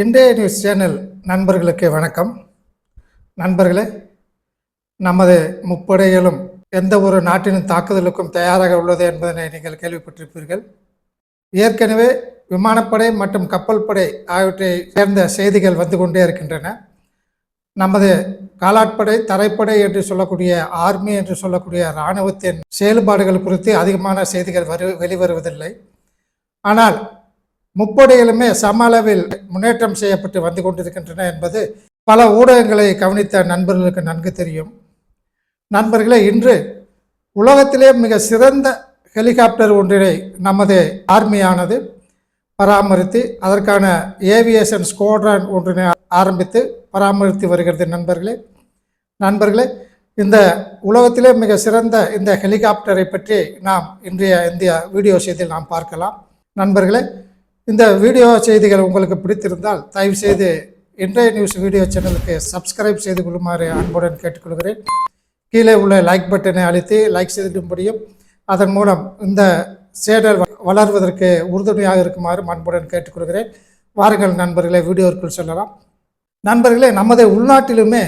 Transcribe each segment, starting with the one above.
இந்திய news channel நண்பர்களுக்கு வணக்கம். நண்பர்களே நமது முப்படைகளும் எந்த ஒரு நாட்டின் தாக்குதலுக்கும் தயாராக உள்ளது என்பதனை நீங்கள் கேள்விப்பட்டிருப்பீர்கள். ஏற்கனவே விமானப்படை மற்றும் கப்பல் படை ஆகியவற்றை சேர்ந்த செய்திகள் வந்து கொண்டே இருக்கின்றன. நமது காலாட்படை தரைப்படை என்று சொல்லக்கூடிய ஆர்மி என்று சொல்லக்கூடிய இராணுவத்தின் செயல்பாடுகள் குறித்து அதிகமான செய்திகள் வரு வெளிவருவதில்லை. ஆனால் முப்படைகளுமே சம அளவில் முன்னேற்றம் செய்யப்பட்டு வந்து கொண்டிருக்கின்றன என்பது பல ஊடகங்களை கவனித்த நண்பர்களுக்கு நன்கு தெரியும். நண்பர்களே இன்று உலகத்திலே மிக சிறந்த ஹெலிகாப்டர் ஒன்றினை நமது ஆர்மியானது பராமரித்து அதற்கான ஏவியேஷன் ஸ்குவாட்ரன் ஒன்றினை ஆரம்பித்து பராமரித்து வருகிறது நண்பர்களே. நண்பர்களே இந்த உலகத்திலே மிக சிறந்த இந்த ஹெலிகாப்டரை பற்றி நாம் இன்றைய இந்திய வீடியோ செய்தியில் நாம் பார்க்கலாம். நண்பர்களே இந்த வீடியோ செய்திகள் உங்களுக்கு பிடித்திருந்தால் தயவுசெய்து இன்றைய நியூஸ் வீடியோ சேனலுக்கு சப்ஸ்கிரைப் செய்து கொள்ளுமாறு அன்புடன் கேட்டுக்கொள்கிறேன். கீழே உள்ள லைக் பட்டனை அழுத்தி லைக் செய்திடும்படியும் அதன் மூலம் இந்த சேனல் வ- வளர்வதற்கு உறுதுணையாக இருக்குமாறு அன்புடன் கேட்டுக்கொள்கிறேன். வாருங்கள் நண்பர்களே வீடியோவிற்குள் சொல்லலாம். நண்பர்களே நமது உள்நாட்டிலுமே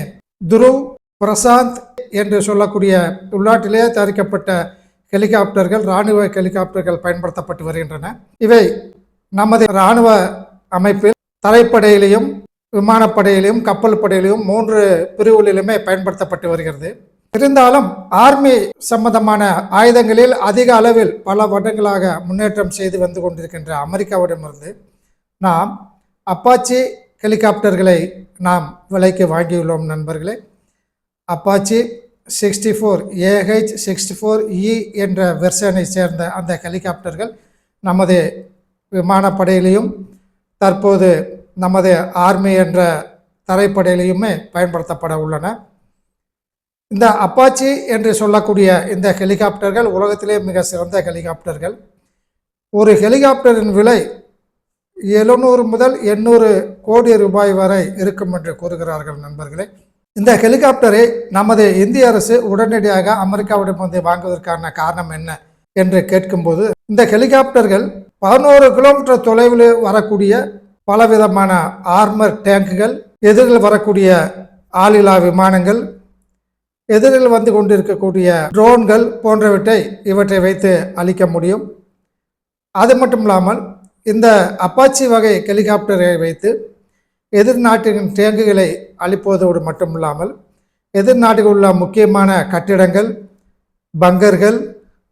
துருவ் பிரசாந்த் என்று சொல்லக்கூடிய உள்நாட்டிலே தயாரிக்கப்பட்ட ஹெலிகாப்டர்கள் இராணுவ ஹெலிகாப்டர்கள் பயன்படுத்தப்பட்டு வருகின்றன. இவை நமது இராணுவ அமைப்பில் தரைப்படையிலையும் விமானப்படையிலையும் கப்பல் படையிலையும் மூன்று பிரிவுகளிலுமே பயன்படுத்தப்பட்டு வருகிறது. இருந்தாலும் ஆர்மி சம்பந்தமான ஆயுதங்களில் அதிக அளவில் பல வருடங்களாக முன்னேற்றம் செய்து வந்து கொண்டிருக்கின்ற அமெரிக்காவிடமிருந்து நாம் அப்பாச்சி ஹெலிகாப்டர்களை நாம் விலைக்கு வாங்கியுள்ளோம் நண்பர்களே. Apache sixty four AH sixty four E என்ற வெர்ஷனை சேர்ந்த அந்த ஹெலிகாப்டர்கள் நமது விமானப்படையிலையும் தற்போது நமது ஆர்மி என்ற தரைப்படையிலையுமே பயன்படுத்தப்பட உள்ளன. இந்த அப்பாச்சி என்று சொல்லக்கூடிய இந்த ஹெலிகாப்டர்கள் உலகத்திலே மிக சிறந்த ஹெலிகாப்டர்கள். ஒரு ஹெலிகாப்டரின் விலை எழுநூறு முதல் எண்ணூறு கோடி ரூபாய் வரை இருக்கும் என்று கூறுகிறார்கள் நண்பர்களே. இந்த ஹெலிகாப்டரை நமது இந்திய அரசு உடனடியாக அமெரிக்காவிடம் வந்து வாங்குவதற்கான காரணம் என்ன என்று கேட்கும்போது இந்த ஹெலிகாப்டர்கள் பதினோரு கிலோமீட்டர் தொலைவில் வரக்கூடிய பலவிதமான ஆர்மர் டேங்குகள் எதிரில் வரக்கூடிய ஆளில்லா விமானங்கள் எதிரில் வந்து கொண்டிருக்கக்கூடிய ட்ரோன்கள் போன்றவற்றை இவற்றை வைத்து அழிக்க முடியும். அது மட்டும் இல்லாமல் இந்த அப்பாச்சி வகை ஹெலிகாப்டரை வைத்து எதிர்நாட்டின் டேங்குகளை அழிப்பதோடு மட்டுமில்லாமல் எதிர்நாட்டில் உள்ள முக்கியமான கட்டிடங்கள் பங்கர்கள்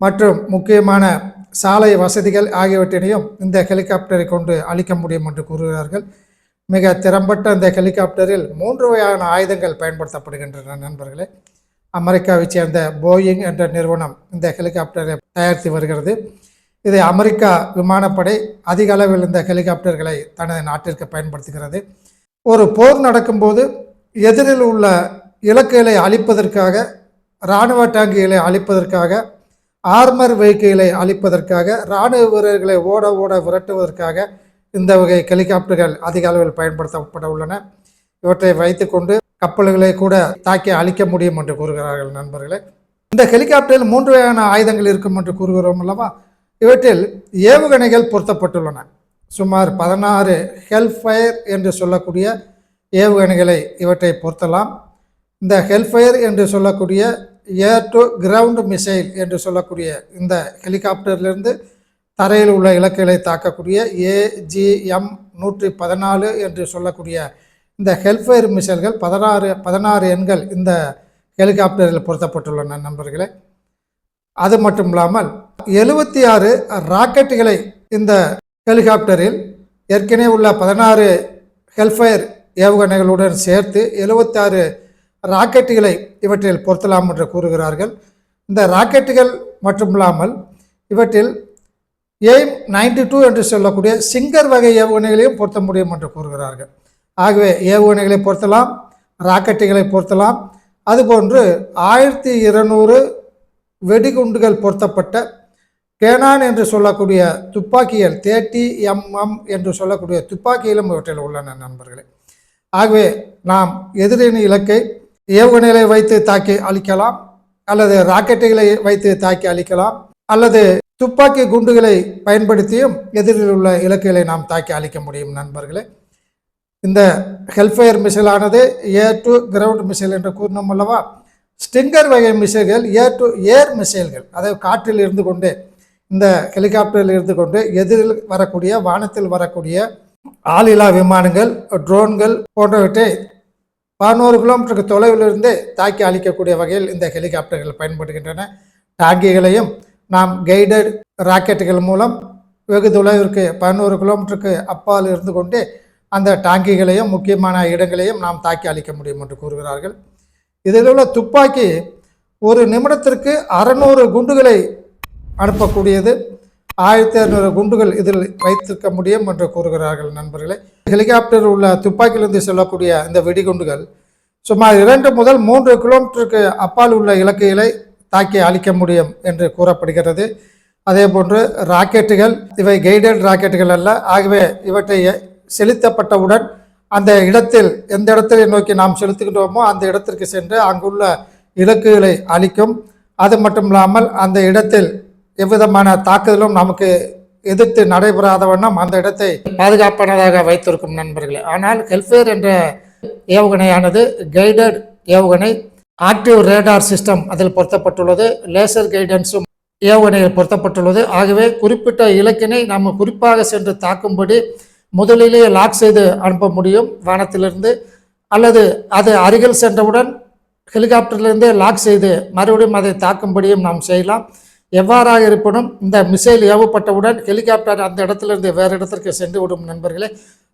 மற்றும் முக்கியமான சாலை வசதிகள் ஆகியவற்றினையும் இந்த ஹெலிகாப்டரை கொண்டு அழிக்க முடியும் என்று கூறுகிறார்கள். மிக திறம்பட்ட இந்த ஹெலிகாப்டரில் மூன்று வகையான ஆயுதங்கள் பயன்படுத்தப்படுகின்றன நண்பர்களே. அமெரிக்காவைச் சேர்ந்த போயிங் என்ற நிறுவனம் இந்த ஹெலிகாப்டரை தயாரித்து வருகிறது. இதை அமெரிக்கா விமானப்படை அதிக அளவில் இந்த ஹெலிகாப்டர்களை தனது நாட்டிற்கு பயன்படுத்துகிறது. ஒரு போர் நடக்கும்போது எதிரில் உள்ள இலக்குகளை அழிப்பதற்காக இராணுவ டேங்குகளை அழிப்பதற்காக ஆர்மர் வெஹிக்கிளை அழிப்பதற்காக இராணுவ வீரர்களை ஓட ஓட விரட்டுவதற்காக இந்த வகை ஹெலிகாப்டர்கள் அதிக அளவில் பயன்படுத்தப்பட உள்ளன. இவற்றை வைத்துக்கொண்டு கப்பல்களை கூட தாக்கி அழிக்க முடியும் என்று கூறுகிறார்கள் நண்பர்களே. இந்த ஹெலிகாப்டரில் மூன்று வகையான ஆயுதங்கள் இருக்கும் என்று கூறுகிறோம் அல்லவா? இவற்றில் ஏவுகணைகள் பொருத்தப்பட்டுள்ளன. சுமார் பதினாறு ஹெல்ஃபயர் என்று சொல்லக்கூடிய ஏவுகணைகளை இவற்றை பொருத்தலாம். இந்த ஹெல்ஃபயர் என்று சொல்லக்கூடிய ஏர் டு கிரவுண்ட் மிசைல் என்று சொல்லக்கூடிய இந்த ஹெலிகாப்டர்லேருந்து தரையில் உள்ள இலக்குகளை தாக்கக்கூடிய ஏஜிஎம் நூற்றி பதினாலு என்று சொல்லக்கூடிய இந்த ஹெல்ஃபயர் மிசைல்கள் பதினாறு பதினாறு எண்கள் இந்த ஹெலிகாப்டரில் பொருத்தப்பட்டுள்ளன நண்பர்களே. அது மட்டும் இல்லாமல் எழுபத்தி ஆறு ராக்கெட்டுகளை இந்த ஹெலிகாப்டரில் ஏற்கனவே உள்ள பதினாறு ஹெல்ஃபயர் ஏவுகணைகளுடன் சேர்த்து எழுபத்தாறு ராக்கெட்டுகளை இவற்றில் பொருத்தலாம் என்று கூறுகிறார்கள். இந்த ராக்கெட்டுகள் மட்டுமில்லாமல் இவற்றில் எய்ம் நைன்டி டூ என்று சொல்லக்கூடிய சிங்கர் வகை ஏவுகணைகளையும் பொருத்த முடியும் என்று கூறுகிறார்கள். ஆகவே ஏவுகணைகளை பொருத்தலாம் ராக்கெட்டுகளை பொருத்தலாம். அதுபோன்று ஆயிரத்தி இருநூறு வெடிகுண்டுகள் பொருத்தப்பட்ட கேனான் என்று சொல்லக்கூடிய துப்பாக்கிகள் தேர்ட்டி எம்எம் என்று சொல்லக்கூடிய துப்பாக்கியிலும் இவற்றில் உள்ளன நண்பர்களே. ஆகவே நாம் எதிரின் இலக்கை ஏவுகணைகளை வைத்து தாக்கி அழிக்கலாம் அல்லது ராக்கெட்டுகளை வைத்து தாக்கி அழிக்கலாம் அல்லது துப்பாக்கி குண்டுகளை பயன்படுத்தியும் எதிரில் உள்ள இலக்குகளை நாம் தாக்கி அழிக்க முடியும் நண்பர்களே. இந்த ஹெல்ஃபயர் மிசைலானது ஏர் டு கிரவுண்ட் மிசைல் என்று கூறினோம் அல்லவா? ஸ்டிங்கர் வகை மிசைல்கள் ஏர் டு ஏர் மிசைல்கள் அதாவது காற்றில் இருந்து கொண்டு இந்த ஹெலிகாப்டரில் இருந்து கொண்டு எதிரில் வரக்கூடிய வானத்தில் வரக்கூடிய ஆளில்லா விமானங்கள் ட்ரோன்கள் போன்றவற்றை பதினோரு கிலோமீட்டருக்கு தொலைவிலிருந்து தாக்கி அழிக்கக்கூடிய வகையில் இந்த ஹெலிகாப்டர்கள் பயன்படுகின்றன. டாங்கிகளையும் நாம் கைடட் ராக்கெட்டுகள் மூலம் வெகு தொலைவிற்கு பதினோரு கிலோமீட்டருக்கு அப்பால் இருந்து கொண்டு அந்த டாங்கிகளையும் முக்கியமான இடங்களையும் நாம் தாக்கி அழிக்க முடியும் என்று கூறுகிறார்கள். இதில் உள்ள துப்பாக்கி ஒரு நிமிடத்திற்கு அறநூறு குண்டுகளை அனுப்பக்கூடியது. ஆயிரத்தி அறுநூறு குண்டுகள் இதில் வைத்திருக்க முடியும் என்று கூறுகிறார்கள் நண்பர்களே. ஹெலிகாப்டர் உள்ள துப்பாக்கியிலிருந்து செல்லக்கூடிய இந்த வெடிகுண்டுகள் சுமார் இரண்டு முதல் மூன்று கிலோமீட்டருக்கு அப்பால் உள்ள இலக்குகளை தாக்கி அழிக்க முடியும் என்று கூறப்படுகிறது. அதே போன்று ராக்கெட்டுகள் இவை கைடட் ராக்கெட்டுகள் அல்ல ஆகவே இவற்றை செலுத்தப்பட்டவுடன் அந்த இடத்தில் எந்த இடத்தை நோக்கி நாம் செலுத்துகின்றோமோ அந்த இடத்திற்கு சென்று அங்குள்ள இலக்குகளை அளிக்கும் அது மட்டும் இல்லாமல் அந்த இடத்தில் எவ்விதமான தாக்குதலும் நமக்கு எதிர்த்து நடைபெறாதவண்ணம் அந்த இடத்தை பாதுகாப்பானதாக வைத்திருக்கும் நண்பர்களே. ஆனால் ஹெல்ஃபேர் என்ற ஏவுகணையானது கைடட் ஏவுகணை ஆக்டிவ் ரேடார் சிஸ்டம் அதில் பொருத்தப்பட்டுள்ளது. லேசர் கைடன்ஸும் ஏவுகணையில் பொருத்தப்பட்டுள்ளது. ஆகவே குறிப்பிட்ட இலக்கினை நாம் குறிப்பாக சென்று தாக்கும்படி முதலிலேயே லாக் செய்து அனுப்ப முடியும். வானத்திலிருந்து அல்லது அது அருகில் சென்றவுடன் ஹெலிகாப்டர்லேருந்தே லாக் செய்து மறுபடியும் அதை தாக்கும்படியும் நாம் செய்யலாம். எவ்வாறாக இருப்பினும் இந்த மிசைல் ஏவப்பட்டவுடன் ஹெலிகாப்டர் அந்த இடத்திலிருந்து வேறு இடத்திற்கு சென்று விடும் நண்பர்களே.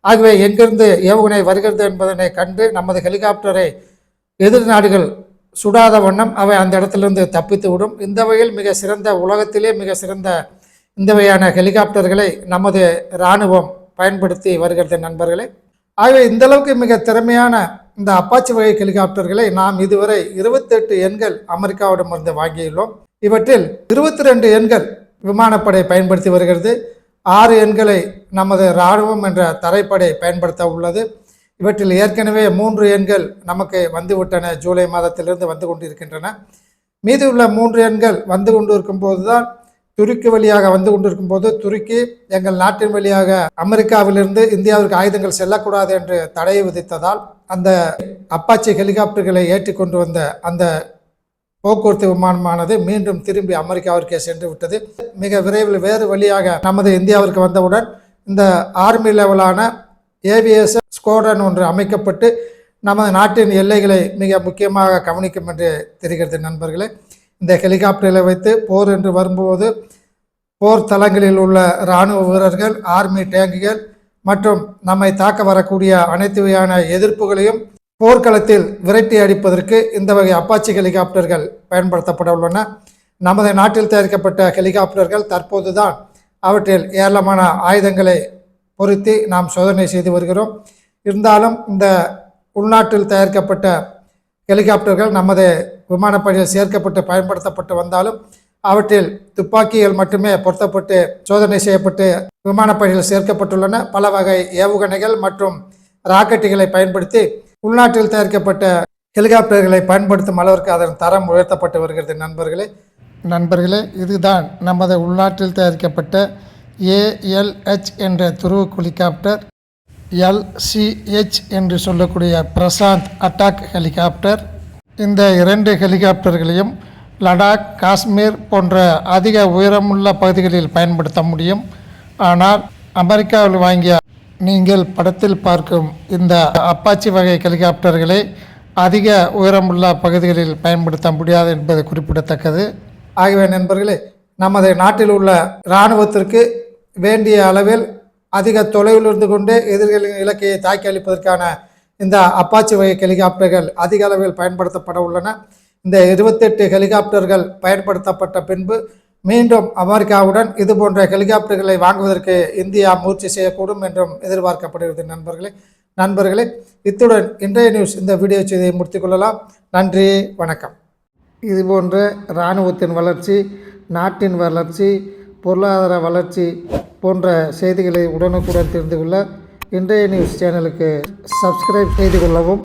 ஆகவே எங்கிருந்து ஏவுகணை வருகிறது என்பதனை கண்டு நமது ஹெலிகாப்டரை எதிர் நாடுகள் சுடாத வண்ணம் அவை அந்த இடத்திலிருந்து தப்பித்து விடும் இந்த வகையில் மிக சிறந்த உலகத்திலே மிக சிறந்த இந்த வகையான ஹெலிகாப்டர்களை நமது இராணுவம் பயன்படுத்தி வருகிறது நண்பர்களே. ஆகவே இந்தளவுக்கு மிக திறமையான இந்த அப்பாச்சி வகை ஹெலிகாப்டர்களை நாம் இதுவரை இருபத்தெட்டு எண்கள் அமெரிக்காவிடமிருந்து வாங்கியுள்ளோம். இவற்றில் இருபத்தி ரெண்டு எண்கள் விமானப்படை பயன்படுத்தி வருகிறது. ஆறு எண்களை நமது இராணுவம் என்ற தரைப்படை பயன்படுத்த உள்ளது. இவற்றில் ஏற்கனவே மூன்று எண்கள் நமக்கு வந்துவிட்டன. ஜூலை மாதத்திலிருந்து வந்து கொண்டிருக்கின்றன. மீதி உள்ள மூன்று எண்கள் வந்து கொண்டிருக்கும் போதுதான் துருக்கி வழியாக வந்து கொண்டிருக்கும் போது துருக்கி எங்கள் நாட்டின் வழியாக அமெரிக்காவிலிருந்து இந்தியாவிற்கு ஆயுதங்கள் செல்லக்கூடாது என்று தடையை விதித்ததால் அந்த அப்பாச்சி ஹெலிகாப்டர்களை ஏற்றி கொண்டு வந்த அந்த போக்குவரத்து விமானமானது மீண்டும் திரும்பி அமெரிக்காவிற்கே சென்று விட்டது. மிக விரைவில் வேறு வழியாக நமது இந்தியாவிற்கு வந்தவுடன் இந்த ஆர்மி லெவலான ஏவிஎஸ் ஸ்குவாட்ரன் ஒன்று அமைக்கப்பட்டு நமது நாட்டின் எல்லைகளை மிக முக்கியமாக கவனிக்கும் என்று தெரிகிறது நண்பர்களே. இந்த ஹெலிகாப்டரை வைத்து போர் என்று வரும்போது போர் தளங்களில் உள்ள இராணுவ வீரர்கள் ஆர்மி டேங்குகள் மற்றும் நம்மை தாக்க வரக்கூடிய அனைத்து வகையான எதிர்ப்புகளையும் போர்க்களத்தில் விரட்டி அடிப்பதற்கு இந்த வகை அப்பாச்சி ஹெலிகாப்டர்கள் பயன்படுத்தப்பட உள்ளன. நமது நாட்டில் தயாரிக்கப்பட்ட ஹெலிகாப்டர்கள் தற்போதுதான் அவற்றில் ஏராளமான ஆயுதங்களை பொருத்தி நாம் சோதனை செய்து வருகிறோம். இருந்தாலும் இந்த உள்நாட்டில் தயாரிக்கப்பட்ட ஹெலிகாப்டர்கள் நமது விமானப்படையில் சேர்க்கப்பட்டு பயன்படுத்தப்பட்டு வந்தாலும் அவற்றில் துப்பாக்கிகள் மட்டுமே பொருத்தப்பட்டு சோதனை செய்யப்பட்டு விமானப்படையில் சேர்க்கப்பட்டுள்ளன. பல வகை ஏவுகணைகள் மற்றும் ராக்கெட்டுகளை பயன்படுத்தி உள்நாட்டில் தயாரிக்கப்பட்ட ஹெலிகாப்டர்களை பயன்படுத்தும் அளவிற்கு அதன் தரம் உயர்த்தப்பட்டு வருகிறது நண்பர்களே. நண்பர்களே இதுதான் நமது உள்நாட்டில் தயாரிக்கப்பட்ட ஏஎல்ஹெச் என்ற துருவ ஹெலிகாப்டர் எல்சிஹெச் என்று சொல்லக்கூடிய பிரசாந்த் அட்டாக் ஹெலிகாப்டர். இந்த இரண்டு ஹெலிகாப்டர்களையும் லடாக் காஷ்மீர் போன்ற அதிக உயரமுள்ள பகுதிகளில் பயன்படுத்த முடியும். ஆனால் அமெரிக்காவில் வாங்கிய நீங்கள் படத்தில் பார்க்கும் இந்த அப்பாச்சி வகை ஹெலிகாப்டர்களை அதிக உயரமுள்ள பகுதிகளில் பயன்படுத்த முடியாது என்பது குறிப்பிடத்தக்கது. ஆகவே நண்பர்களே நமது நாட்டில் உள்ள இராணுவத்திற்கு வேண்டிய அளவில் அதிக தொலைவில் இருந்து கொண்டு எதிர்களின் இலக்கையை தாக்கி அளிப்பதற்கான இந்த அப்பாச்சி வகை ஹெலிகாப்டர்கள் அதிக அளவில் பயன்படுத்தப்பட உள்ளன. இந்த இருபத்தெட்டு ஹெலிகாப்டர்கள் பயன்படுத்தப்பட்ட பின்பு மீண்டும் அமெரிக்காவுடன் இது போன்ற ஹெலிகாப்டர்களை வாங்குவதற்கு இந்தியா முயற்சி செய்யக்கூடும் என்றும் எதிர்பார்க்கப்படுகிறது நண்பர்களே. நண்பர்களே இத்துடன் இன்றைய நியூஸ் இந்த வீடியோ செய்தியை முடித்துக்கொள்ளலாம் நன்றி வணக்கம். இது போன்ற இராணுவத்தின் வளர்ச்சி நாட்டின் வளர்ச்சி பொருளாதார வளர்ச்சி போன்ற செய்திகளை உடனுக்குடன் தெரிந்து கொள்ள இன்றைய நியூஸ் சேனலுக்கு சப்ஸ்கிரைப் செய்து கொள்ளவும்.